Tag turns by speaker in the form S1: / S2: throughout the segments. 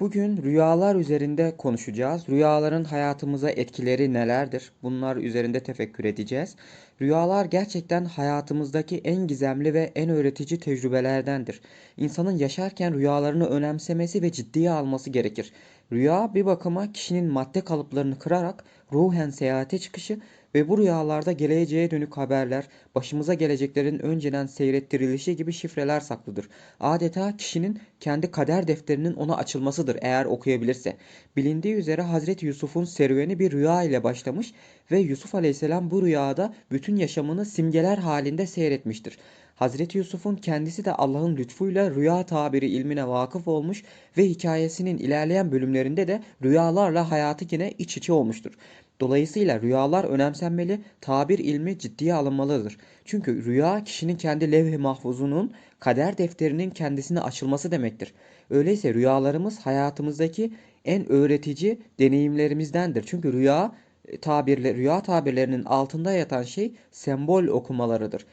S1: Bugün rüyalar üzerinde konuşacağız. Rüyaların hayatımıza etkileri nelerdir? Bunlar üzerinde tefekkür edeceğiz. Rüyalar gerçekten hayatımızdaki en gizemli ve en öğretici tecrübelerdendir. İnsanın yaşarken rüyalarını önemsemesi ve ciddiye alması gerekir. Rüya bir bakıma kişinin madde kalıplarını kırarak ruhen seyahate çıkışı ve bu rüyalarda geleceğe dönük haberler, başımıza geleceklerin önceden seyrettirilişi gibi şifreler saklıdır. Adeta kişinin kendi kader defterinin ona açılmasıdır eğer okuyabilirse. Bilindiği üzere Hazreti Yusuf'un serüveni bir rüya ile başlamış ve Yusuf Aleyhisselam bu rüyada bütün yaşamını simgeler halinde seyretmiştir. Hazreti Yusuf'un kendisi de Allah'ın lütfuyla rüya tabiri ilmine vakıf olmuş ve hikayesinin ilerleyen bölümlerinde de rüyalarla hayatı yine iç içe olmuştur. Dolayısıyla rüyalar önemsenmeli, tabir ilmi ciddiye alınmalıdır. Çünkü rüya kişinin kendi levh-i mahfuzunun kader defterinin kendisine açılması demektir. Öyleyse rüyalarımız hayatımızdaki en öğretici deneyimlerimizdendir. Çünkü rüya e, tabirle rüya tabirlerinin altında yatan şey sembol okumalarıdır.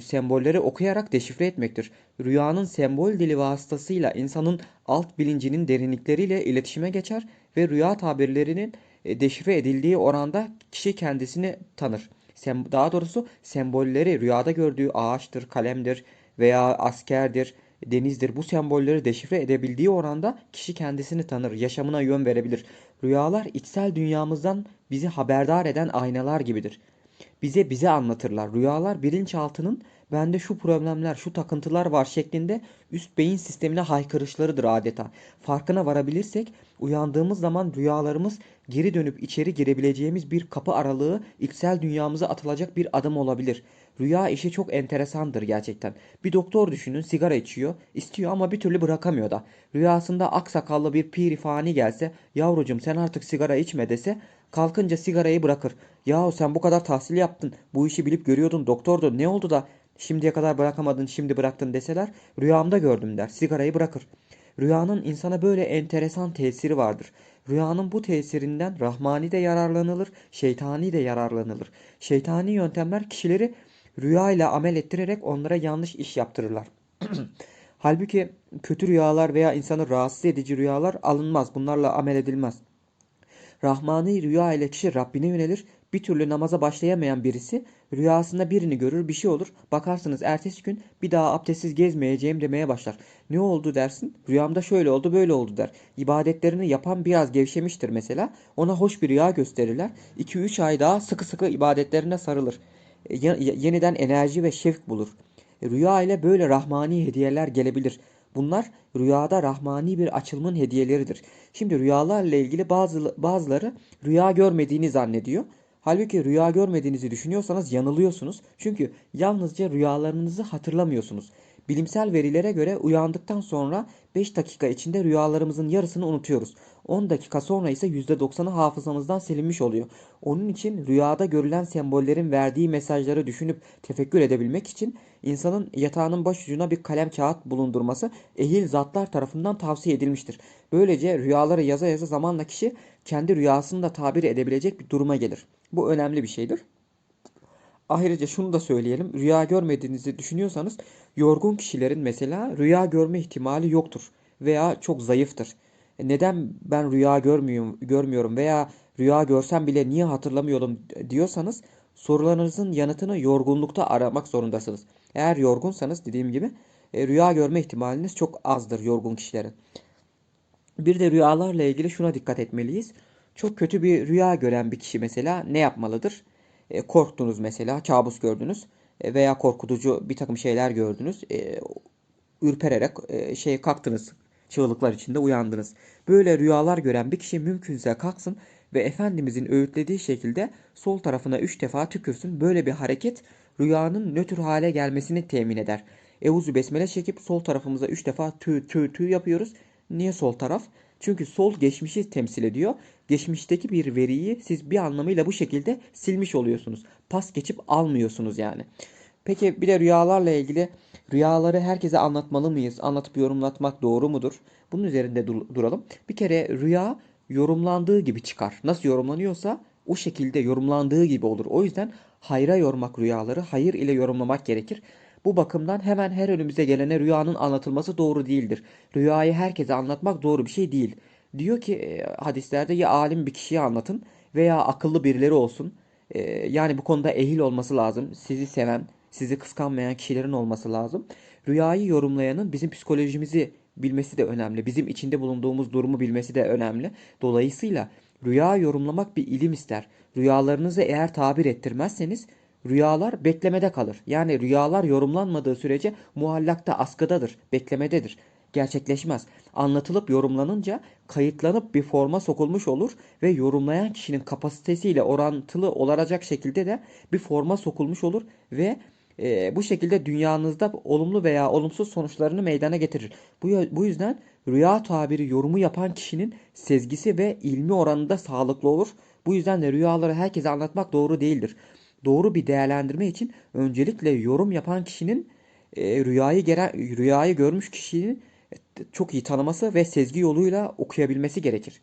S1: Sembolleri okuyarak deşifre etmektir. Rüyanın sembol dili vasıtasıyla insanın alt bilincinin derinlikleriyle iletişime geçer ve rüya tabirlerinin e, deşifre edildiği oranda kişi kendisini tanır. Sem daha doğrusu sembolleri rüyada gördüğü ağaçtır, kalemdir veya askerdir, denizdir. Bu sembolleri deşifre edebildiği oranda kişi kendisini tanır, yaşamına yön verebilir. Rüyalar içsel dünyamızdan bizi haberdar eden aynalar gibidir. Bize bize anlatırlar. Rüyalar bilinçaltının bende şu problemler, şu takıntılar var şeklinde üst beyin sistemine haykırışlarıdır adeta. Farkına varabilirsek uyandığımız zaman rüyalarımız geri dönüp içeri girebileceğimiz bir kapı aralığı içsel dünyamıza atılacak bir adım olabilir. Rüya işi çok enteresandır gerçekten. Bir doktor düşünün sigara içiyor, istiyor ama bir türlü bırakamıyor da. Rüyasında aksakallı bir pirifani gelse, yavrucum sen artık sigara içme dese, kalkınca sigarayı bırakır. Yahu sen bu kadar tahsil yaptın, bu işi bilip görüyordun, doktordu, ne oldu da şimdiye kadar bırakamadın, şimdi bıraktın deseler, rüyamda gördüm der, sigarayı bırakır. Rüyanın insana böyle enteresan tesiri vardır. Rüyanın bu tesirinden rahmani de yararlanılır, şeytani de yararlanılır. Şeytani yöntemler kişileri rüya ile amel ettirerek onlara yanlış iş yaptırırlar. Halbuki kötü rüyalar veya insanı rahatsız edici rüyalar alınmaz. Bunlarla amel edilmez. Rahmani rüya ile kişi Rabbine yönelir. Bir türlü namaza başlayamayan birisi rüyasında birini görür bir şey olur. Bakarsınız ertesi gün bir daha abdestsiz gezmeyeceğim demeye başlar. Ne oldu dersin? Rüyamda şöyle oldu böyle oldu der. İbadetlerini yapan biraz gevşemiştir mesela. Ona hoş bir rüya gösterirler. 2-3 ay daha sıkı sıkı ibadetlerine sarılır. E, yeniden enerji ve şevk bulur. Rüya ile böyle rahmani hediyeler gelebilir. Bunlar rüyada rahmani bir açılımın hediyeleridir. Şimdi rüyalarla ilgili bazı, bazıları rüya görmediğini zannediyor. Halbuki rüya görmediğinizi düşünüyorsanız yanılıyorsunuz. Çünkü yalnızca rüyalarınızı hatırlamıyorsunuz. Bilimsel verilere göre uyandıktan sonra 5 dakika içinde rüyalarımızın yarısını unutuyoruz. 10 dakika sonra ise %90'ı hafızamızdan silinmiş oluyor. Onun için rüyada görülen sembollerin verdiği mesajları düşünüp tefekkür edebilmek için insanın yatağının başucuna bir kalem kağıt bulundurması ehil zatlar tarafından tavsiye edilmiştir. Böylece rüyaları yaza yaza zamanla kişi kendi rüyasını da tabir edebilecek bir duruma gelir. Bu önemli bir şeydir. Ayrıca şunu da söyleyelim. Rüya görmediğinizi düşünüyorsanız yorgun kişilerin mesela rüya görme ihtimali yoktur veya çok zayıftır. E, neden ben rüya görmüyorum, görmüyorum veya rüya görsem bile niye hatırlamıyorum diyorsanız sorularınızın yanıtını yorgunlukta aramak zorundasınız. Eğer yorgunsanız dediğim gibi e, rüya görme ihtimaliniz çok azdır yorgun kişilerin. Bir de rüyalarla ilgili şuna dikkat etmeliyiz. Çok kötü bir rüya gören bir kişi mesela ne yapmalıdır? E, korktunuz mesela, kabus gördünüz e, veya korkutucu bir takım şeyler gördünüz. E, ürpererek e, şey kalktınız, çığlıklar içinde uyandınız. Böyle rüyalar gören bir kişi mümkünse kalksın ve Efendimizin öğütlediği şekilde sol tarafına üç defa tükürsün. Böyle bir hareket rüyanın nötr hale gelmesini temin eder. Evuzu besmele çekip sol tarafımıza üç defa tü tü tü yapıyoruz. Niye sol taraf? Çünkü sol geçmişi temsil ediyor. Geçmişteki bir veriyi siz bir anlamıyla bu şekilde silmiş oluyorsunuz. Pas geçip almıyorsunuz yani. Peki bir de rüyalarla ilgili rüyaları herkese anlatmalı mıyız? Anlatıp yorumlatmak doğru mudur? Bunun üzerinde dur- duralım. Bir kere rüya yorumlandığı gibi çıkar. Nasıl yorumlanıyorsa o şekilde yorumlandığı gibi olur. O yüzden hayra yormak rüyaları hayır ile yorumlamak gerekir. Bu bakımdan hemen her önümüze gelene rüyanın anlatılması doğru değildir. Rüyayı herkese anlatmak doğru bir şey değil. Diyor ki e, hadislerde ya alim bir kişiye anlatın veya akıllı birileri olsun. E, yani bu konuda ehil olması lazım. Sizi seven, sizi kıskanmayan kişilerin olması lazım. Rüyayı yorumlayanın bizim psikolojimizi bilmesi de önemli. Bizim içinde bulunduğumuz durumu bilmesi de önemli. Dolayısıyla rüya yorumlamak bir ilim ister. Rüyalarınızı eğer tabir ettirmezseniz rüyalar beklemede kalır. Yani rüyalar yorumlanmadığı sürece muallakta askıdadır, beklemededir. Gerçekleşmez. Anlatılıp yorumlanınca kayıtlanıp bir forma sokulmuş olur ve yorumlayan kişinin kapasitesiyle orantılı olacak şekilde de bir forma sokulmuş olur ve e, bu şekilde dünyanızda olumlu veya olumsuz sonuçlarını meydana getirir. Bu, bu yüzden rüya tabiri yorumu yapan kişinin sezgisi ve ilmi oranında sağlıklı olur. Bu yüzden de rüyaları herkese anlatmak doğru değildir. Doğru bir değerlendirme için öncelikle yorum yapan kişinin e, rüyayı gelen, rüyayı görmüş kişinin çok iyi tanıması ve sezgi yoluyla okuyabilmesi gerekir.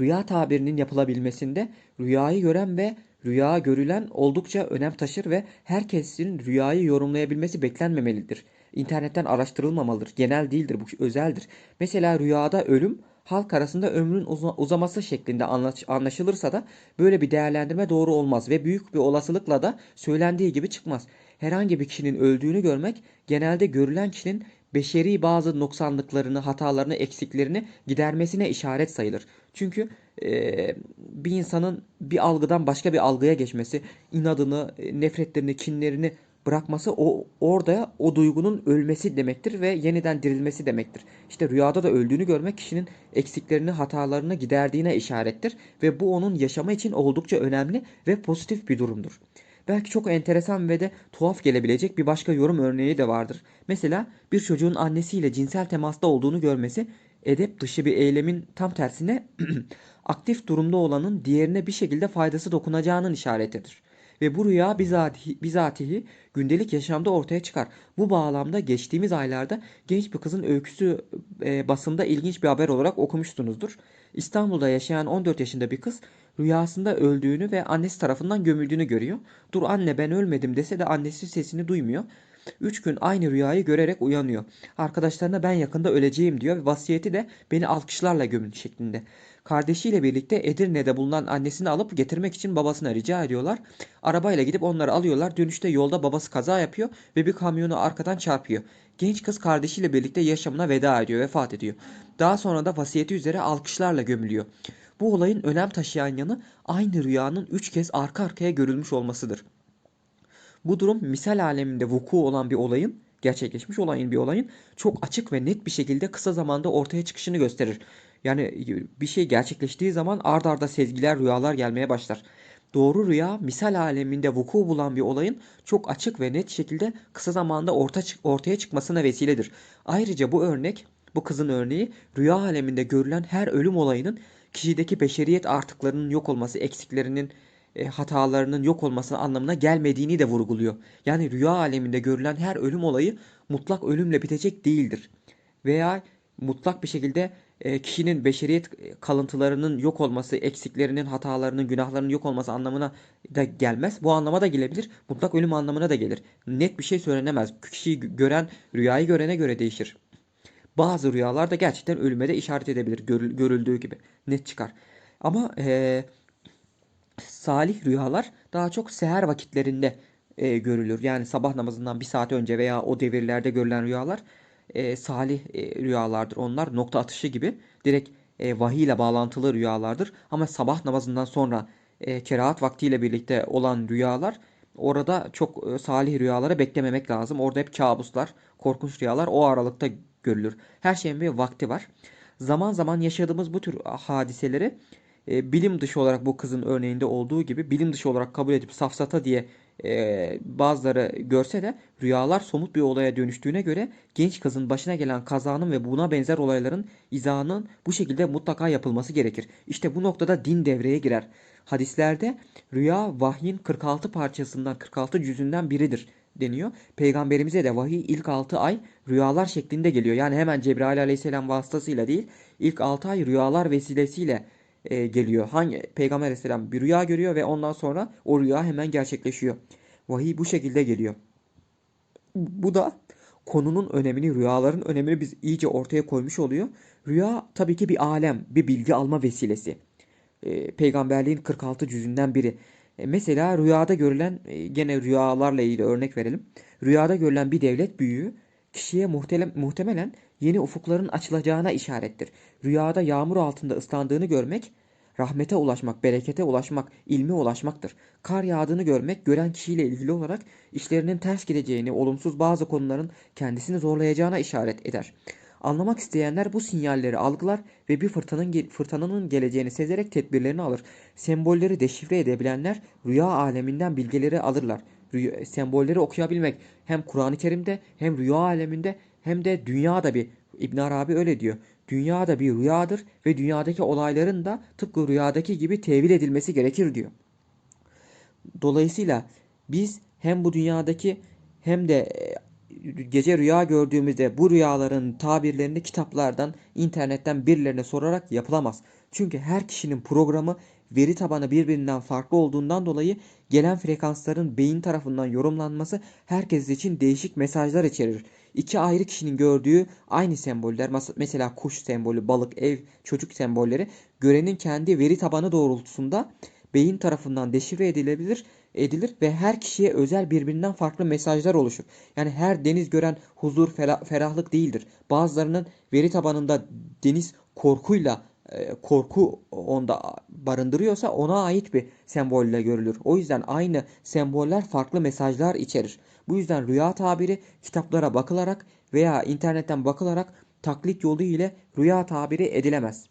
S1: Rüya tabirinin yapılabilmesinde rüyayı gören ve rüya görülen oldukça önem taşır ve herkesin rüyayı yorumlayabilmesi beklenmemelidir. İnternetten araştırılmamalıdır. Genel değildir, bu özeldir. Mesela rüyada ölüm halk arasında ömrün uzaması şeklinde anlaşılırsa da böyle bir değerlendirme doğru olmaz ve büyük bir olasılıkla da söylendiği gibi çıkmaz. Herhangi bir kişinin öldüğünü görmek genelde görülen kişinin beşeri bazı noksanlıklarını, hatalarını, eksiklerini gidermesine işaret sayılır. Çünkü e, bir insanın bir algıdan başka bir algıya geçmesi, inadını, nefretlerini, kinlerini bırakması o orada o duygunun ölmesi demektir ve yeniden dirilmesi demektir. İşte rüyada da öldüğünü görmek kişinin eksiklerini, hatalarını giderdiğine işarettir ve bu onun yaşama için oldukça önemli ve pozitif bir durumdur. Belki çok enteresan ve de tuhaf gelebilecek bir başka yorum örneği de vardır. Mesela bir çocuğun annesiyle cinsel temasta olduğunu görmesi edep dışı bir eylemin tam tersine aktif durumda olanın diğerine bir şekilde faydası dokunacağının işaretidir. Ve bu rüya bizatihi, bizatihi gündelik yaşamda ortaya çıkar. Bu bağlamda geçtiğimiz aylarda genç bir kızın öyküsü e, basında ilginç bir haber olarak okumuşsunuzdur. İstanbul'da yaşayan 14 yaşında bir kız rüyasında öldüğünü ve annesi tarafından gömüldüğünü görüyor. Dur anne ben ölmedim dese de annesi sesini duymuyor. Üç gün aynı rüyayı görerek uyanıyor. Arkadaşlarına ben yakında öleceğim diyor ve vasiyeti de beni alkışlarla gömün şeklinde. Kardeşiyle birlikte Edirne'de bulunan annesini alıp getirmek için babasına rica ediyorlar. Arabayla gidip onları alıyorlar. Dönüşte yolda babası kaza yapıyor ve bir kamyonu arkadan çarpıyor. Genç kız kardeşiyle birlikte yaşamına veda ediyor, vefat ediyor. Daha sonra da vasiyeti üzere alkışlarla gömülüyor. Bu olayın önem taşıyan yanı aynı rüyanın üç kez arka arkaya görülmüş olmasıdır. Bu durum misal aleminde vuku olan bir olayın, gerçekleşmiş olan bir olayın çok açık ve net bir şekilde kısa zamanda ortaya çıkışını gösterir. Yani bir şey gerçekleştiği zaman ard arda sezgiler, rüyalar gelmeye başlar. Doğru rüya misal aleminde vuku bulan bir olayın çok açık ve net şekilde kısa zamanda orta, ortaya çıkmasına vesiledir. Ayrıca bu örnek, bu kızın örneği rüya aleminde görülen her ölüm olayının kişideki beşeriyet artıklarının yok olması, eksiklerinin, e, hatalarının yok olması anlamına gelmediğini de vurguluyor. Yani rüya aleminde görülen her ölüm olayı mutlak ölümle bitecek değildir. Veya mutlak bir şekilde e, kişinin beşeriyet kalıntılarının yok olması, eksiklerinin, hatalarının, günahlarının yok olması anlamına da gelmez. Bu anlama da gelebilir. Mutlak ölüm anlamına da gelir. Net bir şey söylenemez. Kişiyi gören, rüyayı görene göre değişir. Bazı rüyalar da gerçekten ölüme de işaret edebilir. görüldüğü gibi. Net çıkar. Ama e, salih rüyalar daha çok seher vakitlerinde e, görülür. Yani sabah namazından bir saat önce veya o devirlerde görülen rüyalar e, salih e, rüyalardır. Onlar nokta atışı gibi direkt e, vahiy ile bağlantılı rüyalardır. Ama sabah namazından sonra e, kerahat vaktiyle birlikte olan rüyalar orada çok e, salih rüyaları beklememek lazım. Orada hep kabuslar, korkunç rüyalar o aralıkta görülür. Her şeyin bir vakti var. Zaman zaman yaşadığımız bu tür hadiseleri e, bilim dışı olarak bu kızın örneğinde olduğu gibi bilim dışı olarak kabul edip safsata diye e, bazıları görse de rüyalar somut bir olaya dönüştüğüne göre genç kızın başına gelen kazanın ve buna benzer olayların izahının bu şekilde mutlaka yapılması gerekir. İşte bu noktada din devreye girer. Hadislerde rüya vahyin 46 parçasından 46 cüzünden biridir deniyor. Peygamberimize de vahiy ilk 6 ay rüyalar şeklinde geliyor. Yani hemen Cebrail aleyhisselam vasıtasıyla değil ilk 6 ay rüyalar vesilesiyle e, geliyor. Hangi Peygamber aleyhisselam bir rüya görüyor ve ondan sonra o rüya hemen gerçekleşiyor. Vahiy bu şekilde geliyor. Bu da konunun önemini, rüyaların önemini biz iyice ortaya koymuş oluyor. Rüya tabii ki bir alem, bir bilgi alma vesilesi. E, peygamberliğin 46 cüzünden biri. E, mesela rüyada görülen, e, gene rüyalarla ilgili örnek verelim. Rüyada görülen bir devlet büyüğü kişiye muhtelem, muhtemelen yeni ufukların açılacağına işarettir. Rüyada yağmur altında ıslandığını görmek, rahmete ulaşmak, berekete ulaşmak, ilme ulaşmaktır. Kar yağdığını görmek, gören kişiyle ilgili olarak işlerinin ters gideceğini, olumsuz bazı konuların kendisini zorlayacağına işaret eder. Anlamak isteyenler bu sinyalleri algılar ve bir fırtınanın, fırtınanın geleceğini sezerek tedbirlerini alır. Sembolleri deşifre edebilenler rüya aleminden bilgileri alırlar. Rüya, sembolleri okuyabilmek hem Kur'an-ı Kerim'de hem rüya aleminde hem de dünyada bir İbn Arabi öyle diyor. Dünya da bir rüyadır ve dünyadaki olayların da tıpkı rüyadaki gibi tevil edilmesi gerekir diyor. Dolayısıyla biz hem bu dünyadaki hem de e, gece rüya gördüğümüzde bu rüyaların tabirlerini kitaplardan, internetten birilerine sorarak yapılamaz. Çünkü her kişinin programı veri tabanı birbirinden farklı olduğundan dolayı gelen frekansların beyin tarafından yorumlanması herkes için değişik mesajlar içerir. İki ayrı kişinin gördüğü aynı semboller, mesela kuş sembolü, balık, ev, çocuk sembolleri görenin kendi veri tabanı doğrultusunda beyin tarafından deşifre edilebilir edilir ve her kişiye özel birbirinden farklı mesajlar oluşur. Yani her deniz gören huzur, ferahlık değildir. Bazılarının veri tabanında deniz korkuyla e, korku onda barındırıyorsa ona ait bir sembolle görülür. O yüzden aynı semboller farklı mesajlar içerir. Bu yüzden rüya tabiri kitaplara bakılarak veya internetten bakılarak taklit yolu ile rüya tabiri edilemez.